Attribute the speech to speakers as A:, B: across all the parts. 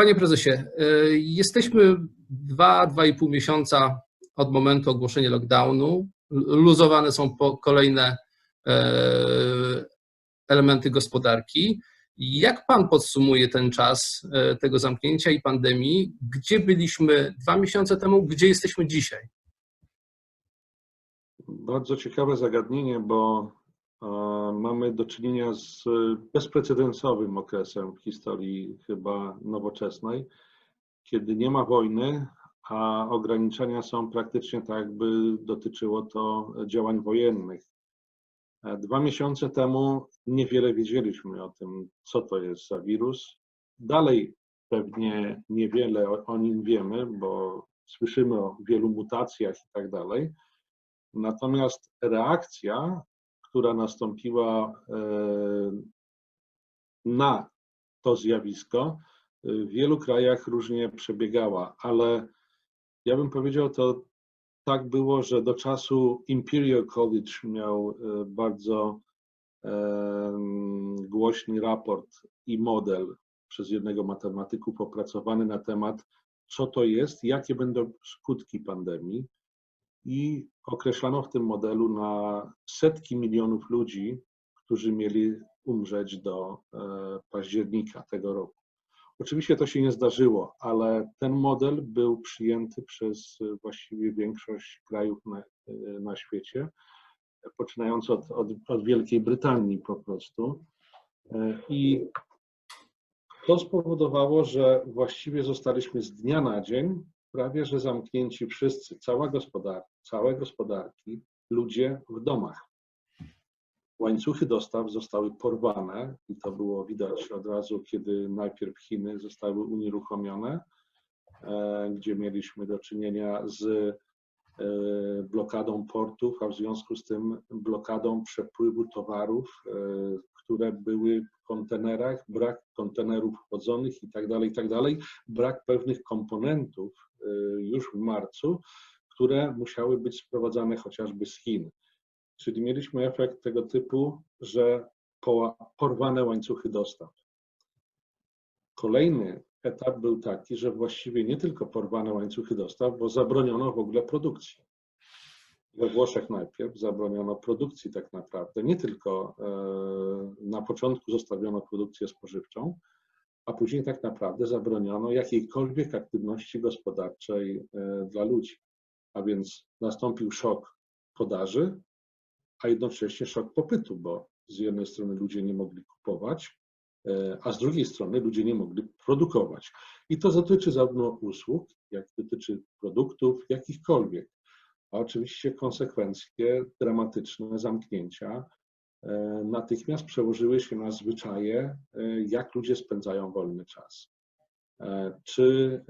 A: Panie prezesie, e, jesteśmy dwa, dwa i pół miesiąca od momentu ogłoszenia lockdownu. Luzowane są kolejne e, elementy gospodarki. Jak pan podsumuje ten czas e, tego zamknięcia i pandemii? Gdzie byliśmy dwa miesiące temu, gdzie jesteśmy dzisiaj?
B: Bardzo ciekawe zagadnienie, bo mamy do czynienia z bezprecedensowym okresem w historii chyba nowoczesnej, kiedy nie ma wojny, a ograniczenia są praktycznie tak, jakby dotyczyło to działań wojennych. E, Dwa miesiące temu niewiele wiedzieliśmy o tym, co to jest za wirus. Dalej pewnie niewiele o, o nim wiemy, bo słyszymy o wielu mutacjach i tak dalej. Natomiast reakcja, która nastąpiła e, na to zjawisko, w wielu krajach różnie przebiegała, ale ja bym powiedział, to tak było, że do czasu Imperial College miał e, bardzo głośny raport i model przez jednego matematyków opracowany na temat, co to jest, jakie będą skutki pandemii. I określano w tym modelu na setki milionów ludzi, którzy mieli umrzeć do e, października tego roku. Oczywiście to się nie zdarzyło, ale ten model był przyjęty przez właściwie większość krajów na, e, na świecie, poczynając od, od, od Wielkiej Brytanii po prostu. E, I to spowodowało, że właściwie zostaliśmy z dnia na dzień prawie że zamknięci wszyscy, cała gospodarka, całe gospodarki, ludzie w domach. Łańcuchy dostaw zostały porwane i to było widać od razu, kiedy najpierw Chiny zostały unieruchomione, e, gdzie mieliśmy do czynienia z e, blokadą portów, a w związku z tym blokadą przepływu towarów, e, które były w kontenerach, brak kontenerów wchodzonych i tak dalej, i tak brak pewnych komponentów już w marcu, które musiały być sprowadzane chociażby z Chin. Czyli mieliśmy efekt tego typu, że porwane łańcuchy dostaw. Kolejny etap był taki, że właściwie nie tylko porwane łańcuchy dostaw, bo zabroniono w ogóle produkcji. We Włoszech najpierw zabroniono produkcji tak naprawdę, nie tylko na początku zostawiono produkcję spożywczą, a później tak naprawdę zabroniono jakiejkolwiek aktywności gospodarczej dla ludzi. A więc nastąpił szok podaży, a jednocześnie szok popytu, bo z jednej strony ludzie nie mogli kupować, a z drugiej strony ludzie nie mogli produkować. I to dotyczy zarówno usług, jak dotyczy produktów, jakichkolwiek. A oczywiście konsekwencje dramatyczne zamknięcia natychmiast przełożyły się na zwyczaje, jak ludzie spędzają wolny czas. Czy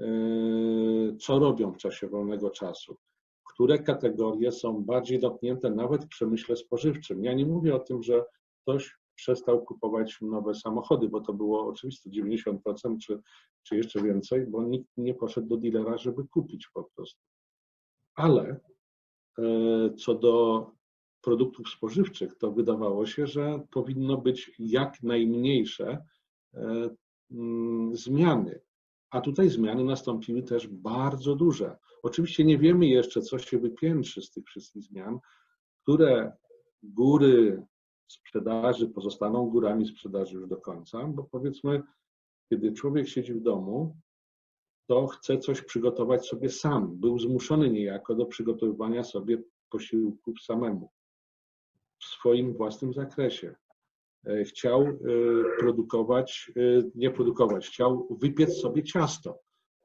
B: co robią w czasie wolnego czasu? Które kategorie są bardziej dotknięte nawet w przemyśle spożywczym. Ja nie mówię o tym, że ktoś przestał kupować nowe samochody, bo to było oczywiste 90% czy, czy jeszcze więcej, bo nikt nie poszedł do dealera, żeby kupić po prostu. Ale e, co do produktów spożywczych, to wydawało się, że powinno być jak najmniejsze e, zmiany. A tutaj zmiany nastąpiły też bardzo duże. Oczywiście nie wiemy jeszcze, co się wypiętrzy z tych wszystkich zmian, które góry sprzedaży pozostaną górami sprzedaży już do końca, bo powiedzmy, kiedy człowiek siedzi w domu, to chce coś przygotować sobie sam. Był zmuszony niejako do przygotowywania sobie posiłków samemu w swoim własnym zakresie. Chciał produkować, nie produkować, chciał wypiec sobie ciasto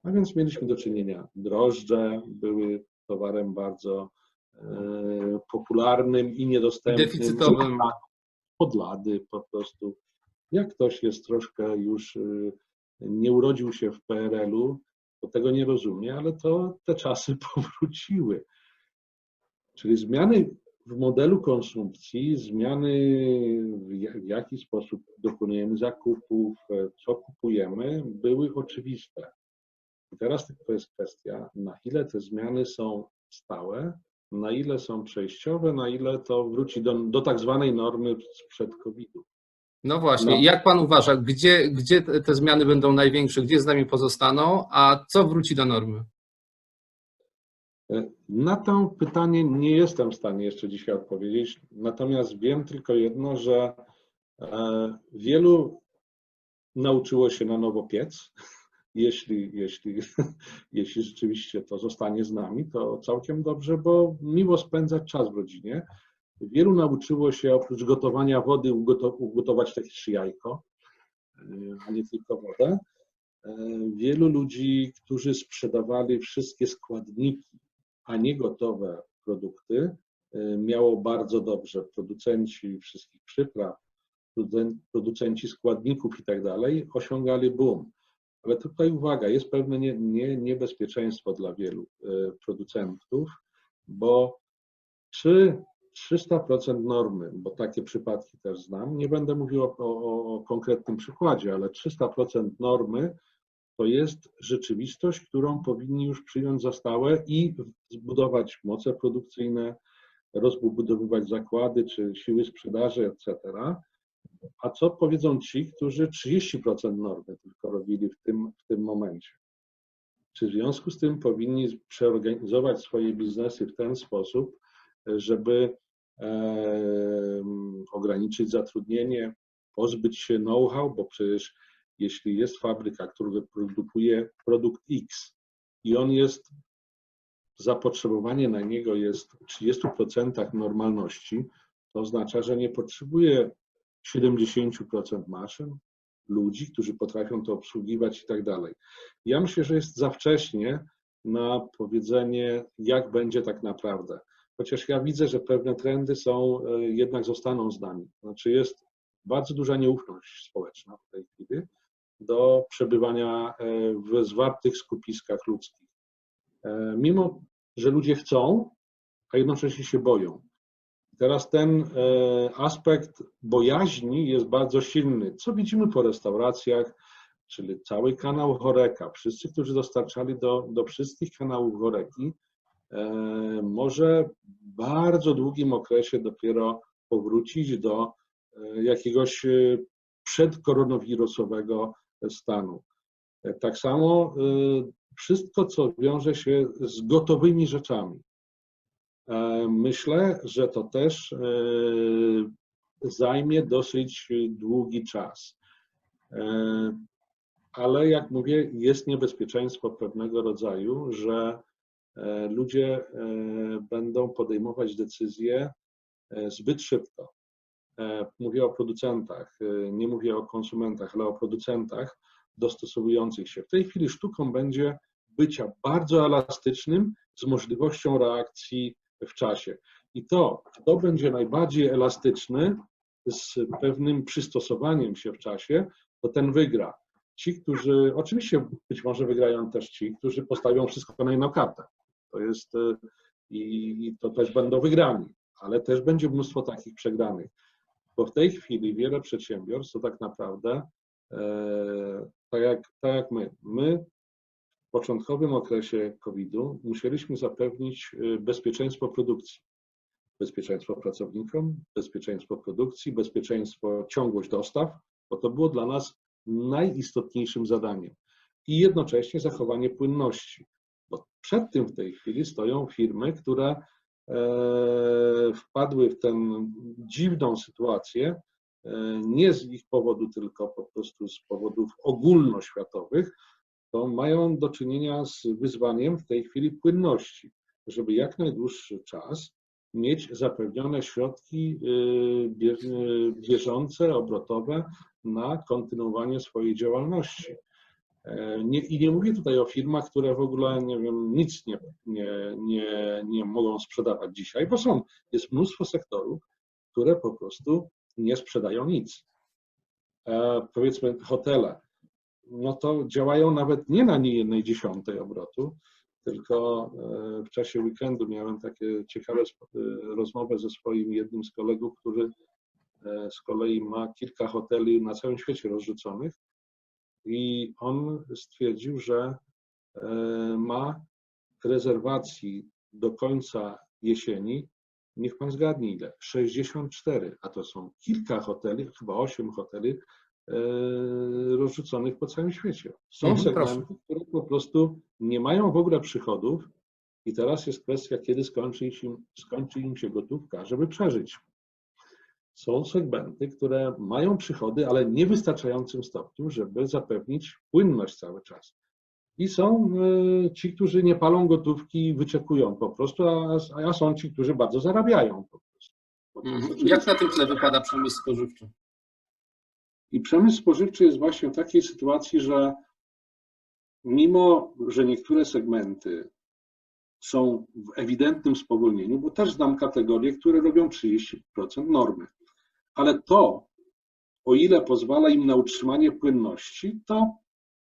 B: a więc mieliśmy do czynienia, drożdże były towarem bardzo e, popularnym i niedostępnym.
A: Deficytowym.
B: Podlady po prostu. Jak ktoś jest troszkę już, e, nie urodził się w PRL-u, to tego nie rozumie, ale to te czasy powróciły. Czyli zmiany w modelu konsumpcji, zmiany w jaki sposób dokonujemy zakupów, e, co kupujemy, były oczywiste. I teraz tylko jest kwestia, na ile te zmiany są stałe, na ile są przejściowe, na ile to wróci do, do tak zwanej normy sprzed COVID-u.
A: No właśnie,
B: No.
A: jak pan uważa, gdzie, gdzie te zmiany będą największe, gdzie z nami pozostaną, a co wróci do normy?
B: Na to pytanie nie jestem w stanie jeszcze dzisiaj odpowiedzieć, natomiast wiem tylko jedno, że e, wielu nauczyło się na nowo piec. Jeśli, jeśli, jeśli rzeczywiście to zostanie z nami, to całkiem dobrze, bo miło spędzać czas w rodzinie. Wielu nauczyło się oprócz gotowania wody ugoto- ugotować też jajko, e, a nie tylko wodę. E, Wielu ludzi, którzy sprzedawali wszystkie składniki a nie gotowe produkty, y, miało bardzo dobrze. Producenci wszystkich przypraw, producen- producenci składników i tak dalej osiągali boom. Ale tutaj uwaga, jest pewne nie, nie, niebezpieczeństwo dla wielu y, producentów, bo czy 300% normy, bo takie przypadki też znam, nie będę mówił o, o, o konkretnym przykładzie, ale 300% normy to jest rzeczywistość, którą powinni już przyjąć za stałe i zbudować moce produkcyjne, rozbudowywać zakłady czy siły sprzedaży, etc. A co powiedzą ci, którzy 30% normy tylko robili w tym, w tym momencie? Czy w związku z tym powinni przeorganizować swoje biznesy w ten sposób, żeby em, ograniczyć zatrudnienie, pozbyć się know-how, bo przecież jeśli jest fabryka, która wyprodukuje produkt X i on jest, zapotrzebowanie na niego jest w 30% normalności, to oznacza, że nie potrzebuje 70% maszyn, ludzi, którzy potrafią to obsługiwać i tak dalej. Ja myślę, że jest za wcześnie na powiedzenie, jak będzie tak naprawdę. Chociaż ja widzę, że pewne trendy są, e, jednak zostaną z nami. Znaczy jest bardzo duża nieufność społeczna w tej chwili do przebywania e, w zwartych skupiskach ludzkich. E, Mimo, że ludzie chcą, a jednocześnie się boją. Teraz ten e, aspekt bojaźni jest bardzo silny, co widzimy po restauracjach, czyli cały kanał Choreka. Wszyscy, którzy dostarczali do, do wszystkich kanałów Choreki, e, może w bardzo długim okresie dopiero powrócić do e, jakiegoś przedkoronawirusowego stanu. Tak samo wszystko, co wiąże się z gotowymi rzeczami. E, Myślę, że to też e, zajmie dosyć długi czas. E, Ale jak mówię, jest niebezpieczeństwo pewnego rodzaju, że ludzie będą podejmować decyzje zbyt szybko. Mówię o producentach, nie mówię o konsumentach, ale o producentach dostosowujących się. W tej chwili sztuką będzie bycia bardzo elastycznym z możliwością reakcji w czasie. I to, kto będzie najbardziej elastyczny z pewnym przystosowaniem się w czasie, to ten wygra. Ci, którzy, oczywiście być może wygrają też ci, którzy postawią wszystko na jedną kartę. To jest e, i, to też będą wygrani, ale też będzie mnóstwo takich przegranych. Bo w tej chwili wiele przedsiębiorstw to tak naprawdę e, tak jak, tak jak my. My początkowym okresie COVID-u musieliśmy zapewnić e, bezpieczeństwo produkcji. Bezpieczeństwo pracownikom, bezpieczeństwo produkcji, bezpieczeństwo, ciągłość dostaw, bo to było dla nas najistotniejszym zadaniem. I jednocześnie zachowanie płynności, bo przed tym w tej chwili stoją firmy, które e, wpadły w tę dziwną sytuację, e, nie z ich powodu, tylko po prostu z powodów ogólnoświatowych, to mają do czynienia z wyzwaniem w tej chwili płynności, żeby jak najdłuższy czas mieć zapewnione środki y, y, bieżące, obrotowe na kontynuowanie swojej działalności. E, Nie, I nie mówię tutaj o firmach, które w ogóle nie wiem, nic nie, nie, nie, nie mogą sprzedawać dzisiaj, bo są, jest mnóstwo sektorów, które po prostu nie sprzedają nic. E, Powiedzmy hotele, no to działają nawet nie na nie jednej dziesiątej obrotu, tylko e, w czasie weekendu miałem takie ciekawe e, rozmowę ze swoim jednym z kolegów, który e, z kolei ma kilka hoteli na całym świecie rozrzuconych i on stwierdził, że ma rezerwacji do końca jesieni niech pan zgadnie ile, 64, a to są kilka hoteli, chyba 8 hoteli rozrzuconych po całym świecie. Są
A: Mhm,
B: segmenty, które po prostu nie mają w ogóle przychodów i teraz jest kwestia, kiedy skończy im, skończy im się gotówka, żeby przeżyć. Są segmenty, które mają przychody, ale nie w wystarczającym stopniu, żeby zapewnić płynność cały czas. I są e, ci, którzy nie palą gotówki i wyczekują po prostu, a, a są ci, którzy bardzo zarabiają po prostu. Po prostu.
A: Mhm. Jak na tym tle wypada przemysł spożywczy?
B: I przemysł spożywczy jest właśnie w takiej sytuacji, że mimo, że niektóre segmenty są w ewidentnym spowolnieniu, bo też znam kategorie, które robią 30% normy, ale to, o ile pozwala im na utrzymanie płynności, to,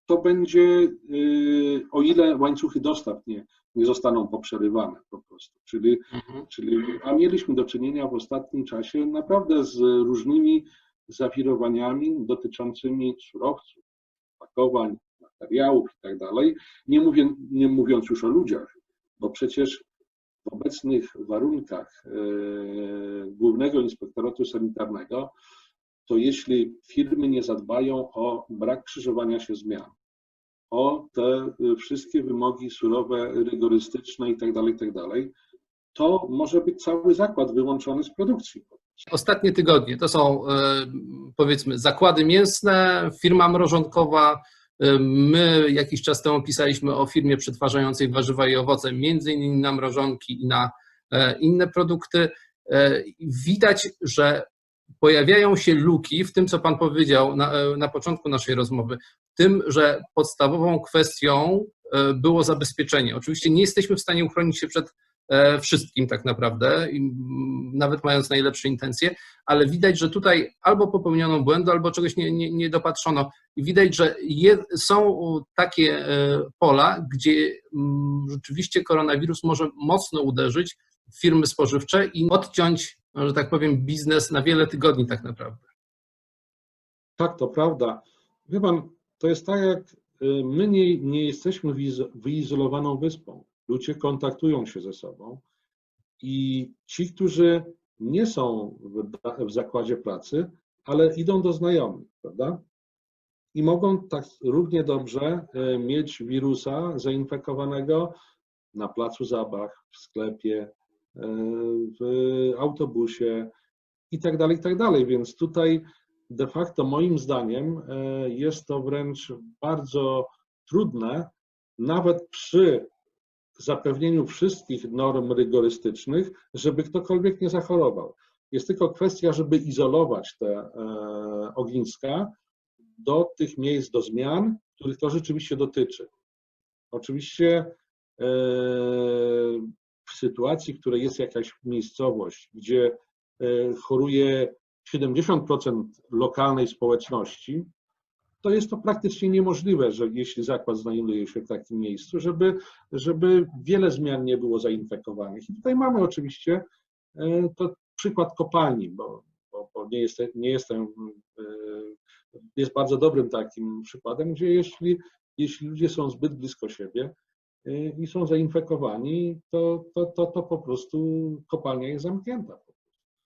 B: to będzie, yy, o ile łańcuchy dostaw nie, nie zostaną poprzerywane po prostu. Czyli
A: Mhm.
B: Czyli, a mieliśmy do czynienia w ostatnim czasie naprawdę z różnymi zawirowaniami dotyczącymi surowców, pakowań, materiałów i tak. Nie, mówię, nie mówiąc już o ludziach, bo przecież w obecnych warunkach e, Głównego Inspektoratu Sanitarnego, to jeśli firmy nie zadbają o brak krzyżowania się zmian, o te e, wszystkie wymogi surowe, rygorystyczne i tak dalej, i tak to może być cały zakład wyłączony z produkcji.
A: Ostatnie tygodnie to są e, powiedzmy zakłady mięsne, firma mrożonkowa. E, My jakiś czas temu pisaliśmy o firmie przetwarzającej warzywa i owoce, między innymi na mrożonki i na e, inne produkty. Widać, że pojawiają się luki w tym, co Pan powiedział na, na początku naszej rozmowy, w tym, że podstawową kwestią było zabezpieczenie. Oczywiście nie jesteśmy w stanie uchronić się przed wszystkim tak naprawdę, nawet mając najlepsze intencje, ale widać, że tutaj albo popełniono błęd, albo czegoś nie, nie, nie dopatrzono. Widać, że je, są takie e, pola, gdzie mm, rzeczywiście koronawirus może mocno uderzyć w firmy spożywcze i odciąć, że tak powiem, biznes na wiele tygodni tak naprawdę.
B: Tak, to prawda. Wie pan, to jest tak, jak y, my nie, nie jesteśmy wyizolowaną wyspą. Ludzie kontaktują się ze sobą i ci, którzy nie są w, zakładzie pracy, ale idą do znajomych, prawda? I mogą tak równie dobrze y, mieć wirusa zainfekowanego na placu zabaw, w sklepie, y, w autobusie i tak dalej, i tak. Więc tutaj de facto moim zdaniem e, jest to wręcz bardzo trudne, nawet przy zapewnieniu wszystkich norm rygorystycznych, żeby ktokolwiek nie zachorował. Jest tylko kwestia, żeby izolować te e, ogniska do tych miejsc, do zmian, których to rzeczywiście dotyczy. Oczywiście e, w sytuacji, w której jest jakaś miejscowość, gdzie e, choruje 70% lokalnej społeczności, to jest to praktycznie niemożliwe, że jeśli zakład znajduje się w takim miejscu, żeby, żeby wiele zmian nie było zainfekowanych. I tutaj mamy oczywiście e, to przykład kopalni, bo, bo, bo nie, jest, nie jestem, e, jest bardzo dobrym takim przykładem, gdzie jeśli, jeśli ludzie są zbyt blisko siebie e, i są zainfekowani, to, to, to, to po prostu kopalnia jest zamknięta.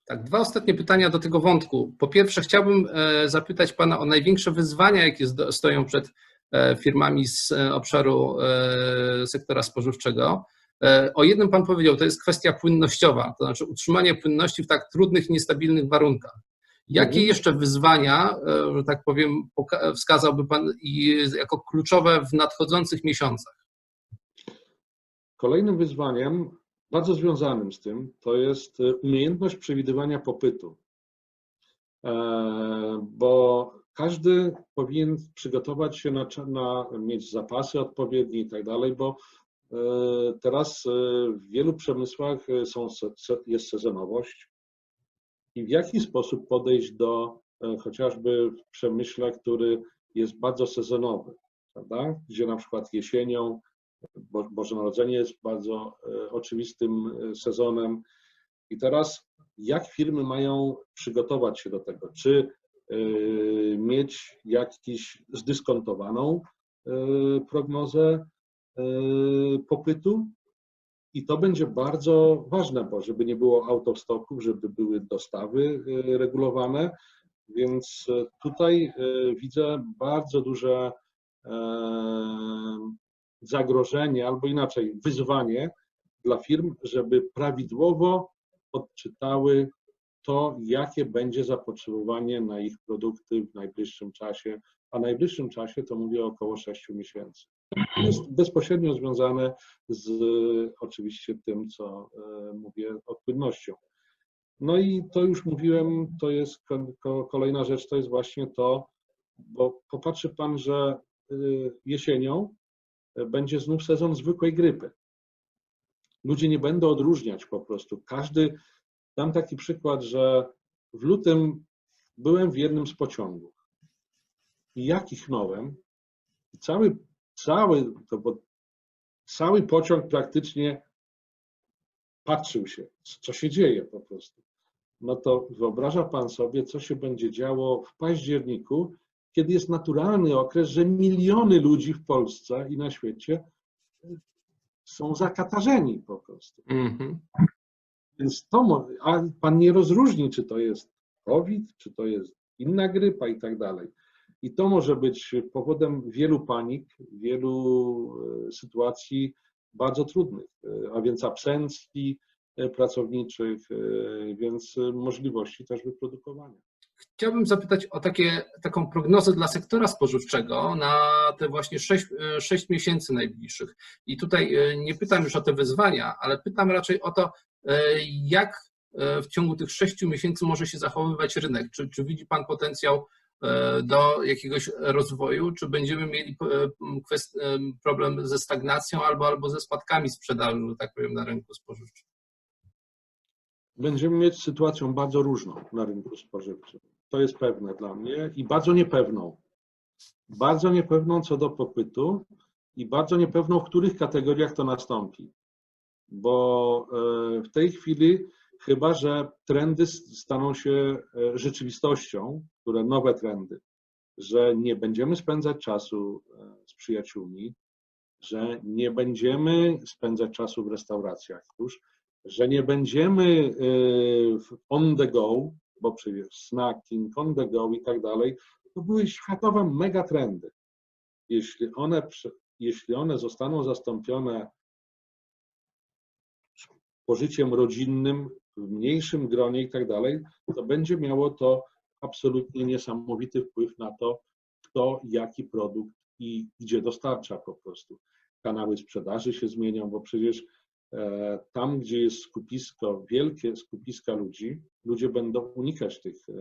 A: Tak, dwa ostatnie pytania do tego wątku. Po pierwsze, chciałbym e, zapytać Pana o największe wyzwania, jakie stoją przed e, firmami z e, obszaru sektora spożywczego. O jednym Pan powiedział, to jest kwestia płynnościowa, to znaczy utrzymanie płynności w tak trudnych, niestabilnych warunkach. Jakie
B: Mhm.
A: jeszcze wyzwania, że tak powiem, wskazałby Pan jako kluczowe w nadchodzących miesiącach?
B: Kolejnym wyzwaniem, bardzo związanym z tym, to jest e, umiejętność przewidywania popytu. E, Bo każdy powinien przygotować się na, na mieć zapasy odpowiednie i tak dalej, bo e, teraz e, w wielu przemysłach są, jest sezonowość i w jaki sposób podejść do chociażby w przemyśle, który jest bardzo sezonowy, prawda? gdzie na przykład jesienią Bo- Boże Narodzenie jest bardzo e, oczywistym e, sezonem. I teraz jak firmy mają przygotować się do tego? Czy e, mieć jakiś zdyskontowaną prognozę popytu I to będzie bardzo ważne, bo żeby nie było autostoków, żeby były dostawy regulowane, więc tutaj widzę bardzo duże zagrożenie, albo inaczej, wyzwanie dla firm, żeby prawidłowo odczytały to, jakie będzie zapotrzebowanie na ich produkty w najbliższym czasie, a najbliższym czasie to mówię około 6 miesięcy. Jest bezpośrednio związane z oczywiście tym, co e, mówię, odpłynnością. No i to już mówiłem, to jest kolejna rzecz, to jest właśnie to, bo popatrzy Pan, że y, jesienią będzie znów sezon zwykłej grypy. Ludzie nie będą odróżniać po prostu. Każdy, dam taki przykład, że w lutym byłem w jednym z pociągów i jak ichnąłem, cały, cały, to, bo cały pociąg praktycznie patrzył się, co się dzieje po prostu. No to wyobraża Pan sobie, co się będzie działo w październiku, kiedy jest naturalny okres, że miliony ludzi w Polsce i na świecie są zakatarzeni po prostu.
A: Mhm.
B: Więc to, a pan nie rozróżni, czy to jest COVID, czy to jest inna grypa i tak dalej. I to może być powodem wielu panik, wielu e, sytuacji bardzo trudnych, e, a więc absencji e, pracowniczych, e, więc e, możliwości też wyprodukowania.
A: Chciałbym zapytać o takie, taką prognozę dla sektora spożywczego na te właśnie 6, 6 miesięcy najbliższych. I tutaj e, nie pytam już o te wyzwania, ale pytam raczej o to, e, jak e, w ciągu tych 6 miesięcy może się zachowywać rynek. Czy, czy widzi Pan potencjał e, do jakiegoś rozwoju, czy będziemy mieli e, e, problem ze stagnacją albo, albo ze spadkami sprzedaży, tak powiem, na rynku spożywczym?
B: Będziemy mieć sytuację bardzo różną na rynku spożywczym. To jest pewne dla mnie i bardzo niepewną. Bardzo niepewną co do popytu i bardzo niepewną, w których kategoriach to nastąpi. Bo e, w tej chwili, chyba że trendy staną się e, rzeczywistością, które nowe trendy, że nie będziemy spędzać czasu e, z przyjaciółmi, że nie będziemy spędzać czasu w restauracjach już, że nie będziemy on the go, bo przecież snacking, on the go i tak dalej, to były światowe megatrendy. Jeśli one, jeśli one zostaną zastąpione pożyciem rodzinnym, w mniejszym gronie i tak dalej, to będzie miało to absolutnie niesamowity wpływ na to, kto jaki produkt i gdzie dostarcza po prostu. Kanały sprzedaży się zmienią, bo przecież tam, gdzie jest skupisko, wielkie skupiska ludzi, ludzie będą unikać tych, e,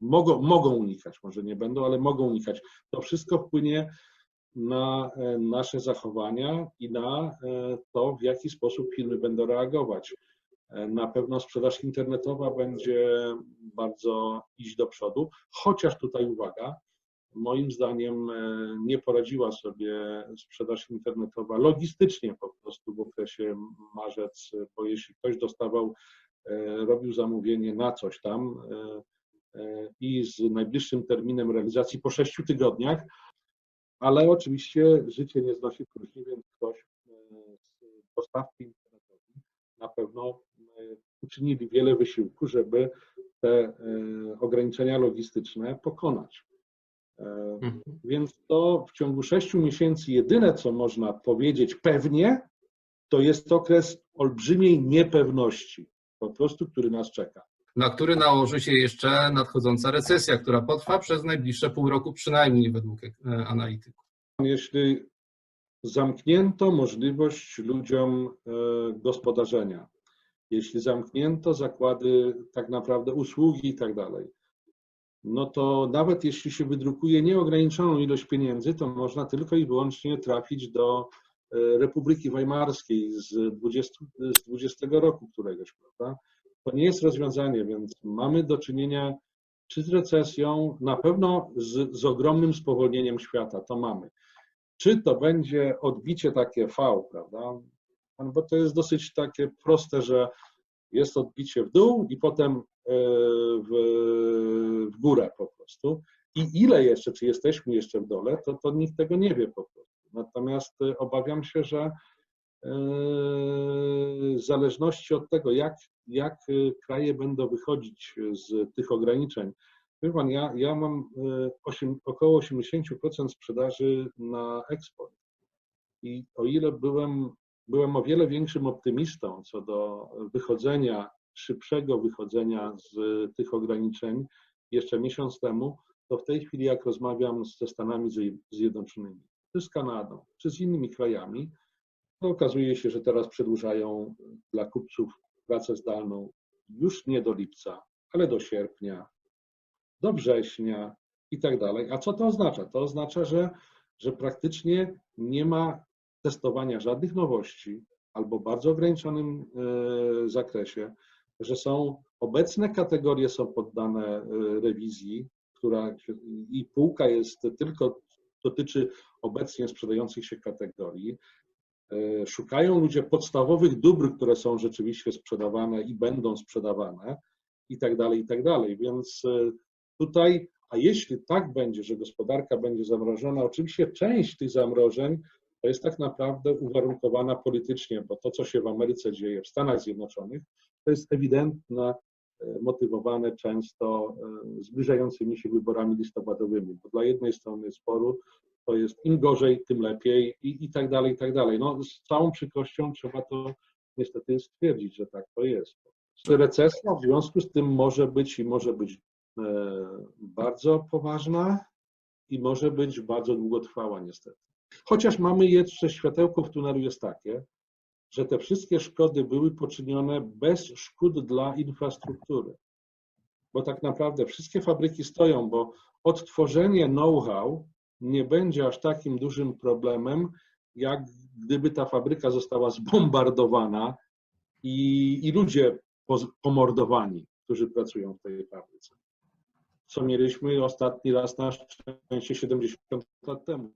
B: mogą, mogą unikać, może nie będą, ale mogą unikać. To wszystko wpłynie na e, nasze zachowania i na e, to, w jaki sposób firmy będą reagować. E, Na pewno sprzedaż internetowa będzie bardzo iść do przodu, chociaż tutaj uwaga, moim zdaniem e, nie poradziła sobie sprzedaż internetowa logistycznie po prostu w okresie marzec, bo jeśli ktoś dostawał, e, robił zamówienie na coś tam e, e, i z najbliższym terminem realizacji po sześciu tygodniach, ale oczywiście życie nie znosi próżni, więc ktoś e, z dostawcy internetowi na pewno e, uczynili wiele wysiłku, żeby te e, ograniczenia logistyczne pokonać.
A: Mhm.
B: Więc to w ciągu sześciu miesięcy jedyne, co można powiedzieć pewnie, to jest okres olbrzymiej niepewności, po prostu, który nas czeka.
A: na który nałoży się jeszcze nadchodząca recesja, która potrwa przez najbliższe pół roku przynajmniej według e, analityków.
B: Jeśli zamknięto możliwość ludziom e, gospodarzenia, jeśli zamknięto zakłady, tak naprawdę usługi i tak dalej, no to nawet jeśli się wydrukuje nieograniczoną ilość pieniędzy, to można tylko i wyłącznie trafić do e, Republiki Weimarskiej z 20, z 20 roku któregoś, prawda? To nie jest rozwiązanie, więc mamy do czynienia czy z recesją, na pewno z, z ogromnym spowolnieniem świata, to mamy. Czy to będzie odbicie takie V, prawda? No Bo to jest dosyć takie proste, że jest odbicie w dół i potem w, w górę po prostu. I ile jeszcze, czy jesteśmy jeszcze w dole, to, to nikt tego nie wie po prostu. Natomiast e, obawiam się, że w zależności od tego, jak, jak kraje będą wychodzić z tych ograniczeń. Wie pan, ja, ja mam e, osiem, około 80% sprzedaży na eksport. I o ile byłem, byłem o wiele większym optymistą co do wychodzenia, szybszego wychodzenia z tych ograniczeń jeszcze miesiąc temu, to w tej chwili, jak rozmawiam ze Stanami Zje- Zjednoczonymi, czy z Kanadą, czy z innymi krajami, to okazuje się, że teraz przedłużają dla kupców pracę zdalną już nie do lipca, ale do sierpnia, do września i tak dalej. A co to oznacza? To oznacza, że, że praktycznie nie ma testowania żadnych nowości albo w bardzo ograniczonym e, zakresie, że są obecne kategorie są poddane e, rewizji, która i półka jest tylko dotyczy obecnie sprzedających się kategorii. E, Szukają ludzie podstawowych dóbr, które są rzeczywiście sprzedawane i będą sprzedawane i tak dalej, i tak dalej. Więc e, tutaj, a jeśli tak będzie, że gospodarka będzie zamrożona, oczywiście część tych zamrożeń to jest tak naprawdę uwarunkowana politycznie, bo to, co się w Ameryce dzieje, w Stanach Zjednoczonych, to jest ewidentne, motywowane często e, zbliżającymi się wyborami listopadowymi, bo dla jednej strony sporu to jest im gorzej, tym lepiej i, i tak dalej, i tak dalej. No, z całą przykrością trzeba to niestety stwierdzić, że tak to jest. Recesja w związku z tym może być i może być e, bardzo poważna i może być bardzo długotrwała niestety. Chociaż mamy jeszcze światełko w tunelu jest takie, że te wszystkie szkody były poczynione bez szkód dla infrastruktury. Bo tak naprawdę wszystkie fabryki stoją, bo odtworzenie know-how nie będzie aż takim dużym problemem, jak gdyby ta fabryka została zbombardowana i, i ludzie pomordowani, którzy pracują w tej fabryce. Co mieliśmy ostatni raz na szczęście 70 lat temu.